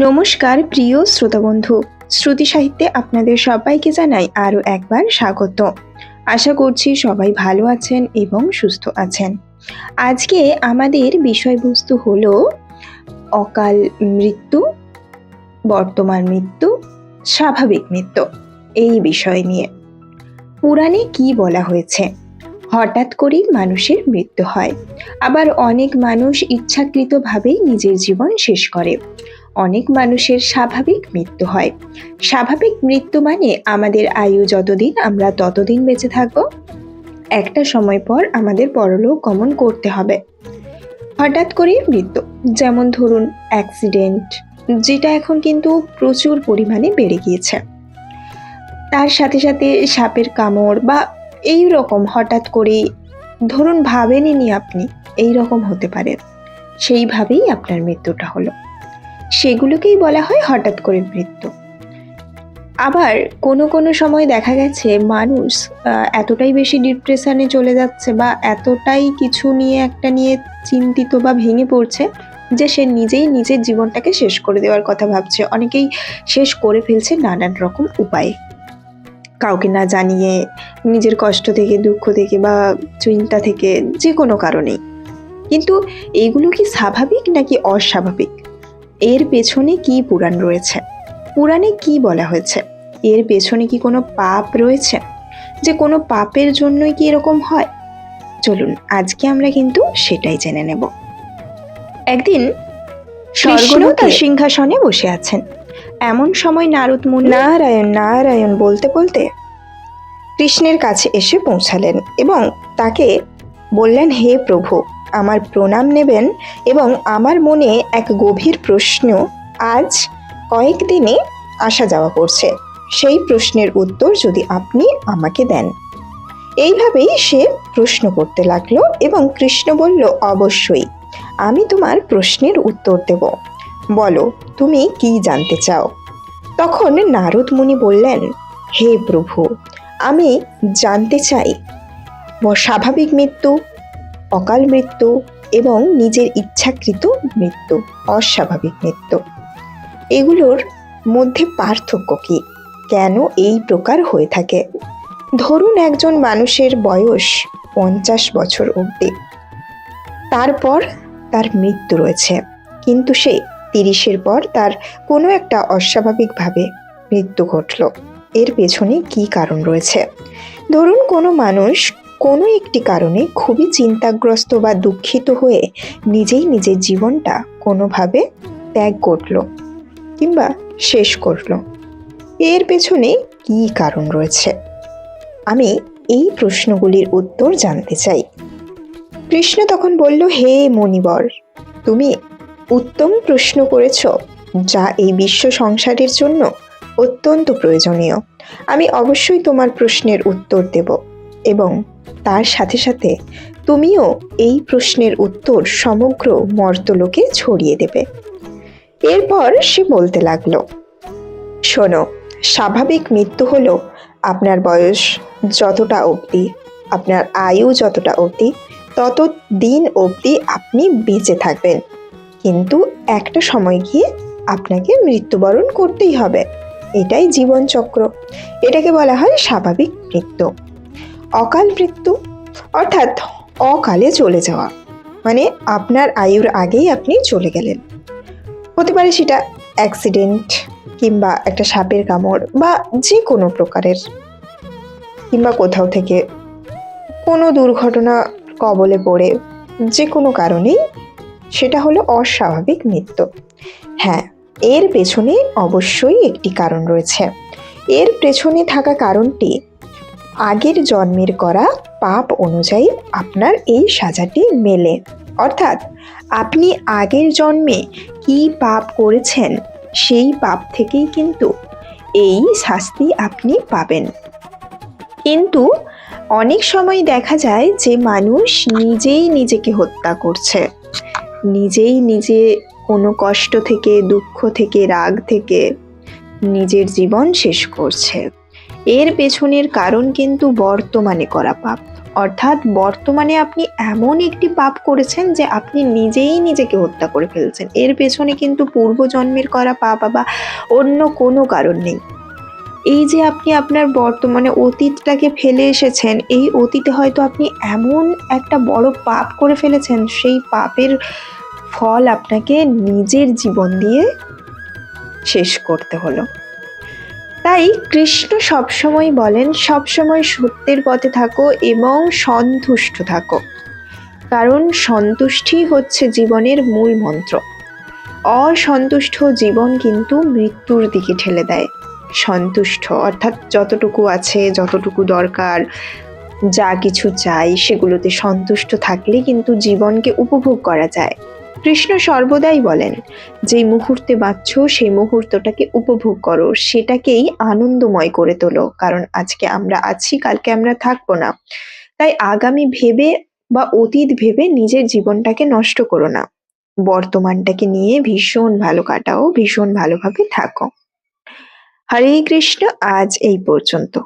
নমস্কার, প্রিয় শ্রোতাবন্ধু। শ্রুতি সাহিত্যে আপনাদের সবাইকে জানাই আরও একবার স্বাগত। আশা করছি সবাই ভালো আছেন এবং সুস্থ আছেন। আজকে আমাদের বিষয়বস্তু হলো অকাল মৃত্যু, বর্তমান মৃত্যু, স্বাভাবিক মৃত্যু এই বিষয় নিয়ে। পুরাণে কি বলা হয়েছে? হঠাৎ করেই মানুষের মৃত্যু হয়। আবার অনেক মানুষ ইচ্ছাকৃতভাবেই নিজের জীবন শেষ করে। অনেক মানুষের স্বাভাবিক মৃত্যু হয়। স্বাভাবিক মৃত্যু মানে আমাদের আয়ু যতদিন আমরা ততদিন বেঁচে থাকব। একটা সময় পর আমাদের পরলোক গমন করতে হবে। হঠাৎ করে মৃত্যু। যেমন ধরুন অ্যাক্সিডেন্ট যেটা এখন কিন্তু প্রচুর পরিমাণে বেড়ে গিয়েছে। তার সাথে সাথে সাপের কামড় বা এই রকম হঠাৎ করে ধরুন ভাবেননি আপনি, এই রকম হতে পারে। সেইভাবেই আপনার মৃত্যুটা হলো। সেগুলোকেই বলা হয় হঠাৎ করে মৃত্যু। আবার কোনো কোনো সময় দেখা গেছে মানুষ এতটাই বেশি ডিপ্রেশনে চলে যাচ্ছে বা এতটাই কিছু নিয়ে একটা নিয়ে চিন্তিত বা ভেঙে পড়ছে যে সে নিজেই নিজের জীবনটাকে শেষ করে দেওয়ার কথা ভাবছে। অনেকেই শেষ করে ফেলছে নানান রকম উপায়ে। কাউকে না জানিয়ে নিজের কষ্ট থেকে, দুঃখ থেকে বা চিন্তা থেকে যে কোনো কারণেই। কিন্তু এইগুলো কি স্বাভাবিক নাকি অস্বাভাবিক? এর পেছনে কি পুরাণ রয়েছে? পুরাণে কি বলা হয়েছে? এর পেছনে কি কোনো পাপ রয়েছে? যে কোনো পাপের জন্যই কি এরকম হয়? চলুন আজকে আমরা কিন্তু সেটাই জেনে নেব। একদিন স্বর্গলোক তার সিংহাসনে বসে আছেন। এমন সময় নারদ মুনি নারায়ণ নারায়ণ বলতে বলতে কৃষ্ণের কাছে এসে পৌঁছালেন এবং তাকে বললেন হে প্রভু আমার প্রণাম নেবেন এবং আমার মনে এক গভীর প্রশ্ন আজ কয়েকদিনে আসা যাওয়া করছে। সেই প্রশ্নের উত্তর যদি আপনি আমাকে দেন। এইভাবেই সে প্রশ্ন করতে লাগল এবং কৃষ্ণ বলল, অবশ্যই, আমি তোমার প্রশ্নের উত্তর দেব। বলো, তুমি কি জানতে চাও? তখন নারদ মুনি বললেন, হে প্রভু, আমি জানতে চাই। স্বাভাবিক মৃত্যু অকাল মৃত্যু এবং নিজের ইচ্ছাকৃত মৃত্যু, অস্বাভাবিক মৃত্যু। এগুলোর মধ্যে পার্থক্য কি? কেন এই প্রকার হয়ে থাকে? ধরুন একজন মানুষের বয়স পঞ্চাশ বছর অবধি। তারপর তার মৃত্যু রয়েছে, কিন্তু সে তিরিশের পর তার কোনো একটা অস্বাভাবিকভাবে মৃত্যু ঘটল। এর পেছনে কি কারণ রয়েছে? ধরুন কোনো মানুষ কোনো একটি কারণে খুবই চিন্তাগ্রস্ত বা দুঃখিত হয়ে নিজেই নিজের জীবনটা কোনোভাবে ত্যাগ করল কিংবা শেষ করল। এর পেছনে কি কারণ রয়েছে? আমি এই প্রশ্নগুলির উত্তর জানতে চাই। কৃষ্ণ তখন বলল, হে মণিবর, তুমি উত্তম প্রশ্ন করেছ যা এই বিশ্ব সংসারের জন্য অত্যন্ত প্রয়োজনীয়। আমি অবশ্যই তোমার প্রশ্নের উত্তর দেব এবং তার সাথে সাথে তুমিও এই প্রশ্নের উত্তর সমগ্র মর্তলোকে ছড়িয়ে দেবে। এরপর সে বলতে লাগল, শোনো, স্বাভাবিক মৃত্যু হলো আপনার বয়স যতটা অবধি, আপনার আয়ু যতটা অবধি তত দিন অবধি আপনি বেঁচে থাকবেন। কিন্তু একটা সময় গিয়ে আপনাকে মৃত্যুবরণ করতেই হবে। এটাই জীবনচক্র। এটাকে বলা হয় স্বাভাবিক মৃত্যু। অকাল মৃত্যু, অর্থাৎ অকালে চলে যাওয়া। মানে আপনার আয়ুর আগেই আপনি চলে গেলেন। হতে পারে সেটা অ্যাক্সিডেন্ট কিংবা একটা সাপের কামড় বা যে কোনো প্রকারের, কিংবা কোথাও থেকে কোনো দুর্ঘটনা কবলে পড়ে যে কোনো কারণেই সেটা হলো অস্বাভাবিক মৃত্যু। হ্যাঁ এর পেছনে অবশ্যই একটি কারণ রয়েছে। এর পেছনে থাকা কারণটি আগের জন্মের করা পাপ অনুযায়ী আপনার এই সাজাটি মেলে। অর্থাৎ, আপনি আগের জন্মে কি পাপ করেছেন সেই পাপ থেকেই কিন্তু এই শাস্তি আপনি পাবেন। কিন্তু অনেক সময় দেখা যায় যে মানুষ নিজেই নিজেকে হত্যা করছে। নিজেই নিজে কোনো কষ্ট থেকে, দুঃখ থেকে, রাগ থেকে নিজের জীবন শেষ করছে। এর পেছনের কারণ কিন্তু বর্তমানে করা পাপ। অর্থাৎ বর্তমানে আপনি এমন একটি পাপ করেছেন যে আপনি নিজেই নিজেকে হত্যা করে ফেলছেন। এর পেছনে কিন্তু পূর্বজন্মের করা পাপ বা অন্য কোনো কারণ নেই। এই যে আপনি আপনার বর্তমানে অতীতটাকে ফেলে এসেছেন, এই অতীতে হয়তো আপনি এমন একটা বড় পাপ করে ফেলেছেন, সেই পাপের ফল আপনাকে নিজের জীবন দিয়ে শেষ করতে হলো। তাই কৃষ্ণ সবসময় বলেন, সবসময় সত্যের পথে থাকো এবং সন্তুষ্ট থাকো। কারণ সন্তুষ্টি হচ্ছে জীবনের মূল মন্ত্র। অসন্তুষ্ট জীবন কিন্তু মৃত্যুর দিকে ঠেলে দেয়। সন্তুষ্ট অর্থাৎ যতটুকু আছে, যতটুকু দরকার, যা কিছু চাই, সেগুলোতে সন্তুষ্ট থাকলে কিন্তু জীবনকে উপভোগ করা যায়। কৃষ্ণ সর্বদাই বলেন, যেই মুহূর্তে বাঁচছ, সেই মুহূর্তটাকে উপভোগ করো। সেটাকেই আনন্দময় করে তোলো, কারণ আজকে আমরা আছি, কালকে আমরা থাকব না। তাই আগামী ভেবে বা অতীত ভেবে নিজের জীবনটাকে নষ্ট করো না। বর্তমানটাকে নিয়ে ভীষণ ভালো কাটাও, ভীষণ ভালোভাবে থাকো। হরে কৃষ্ণ, আজ এই পর্যন্ত।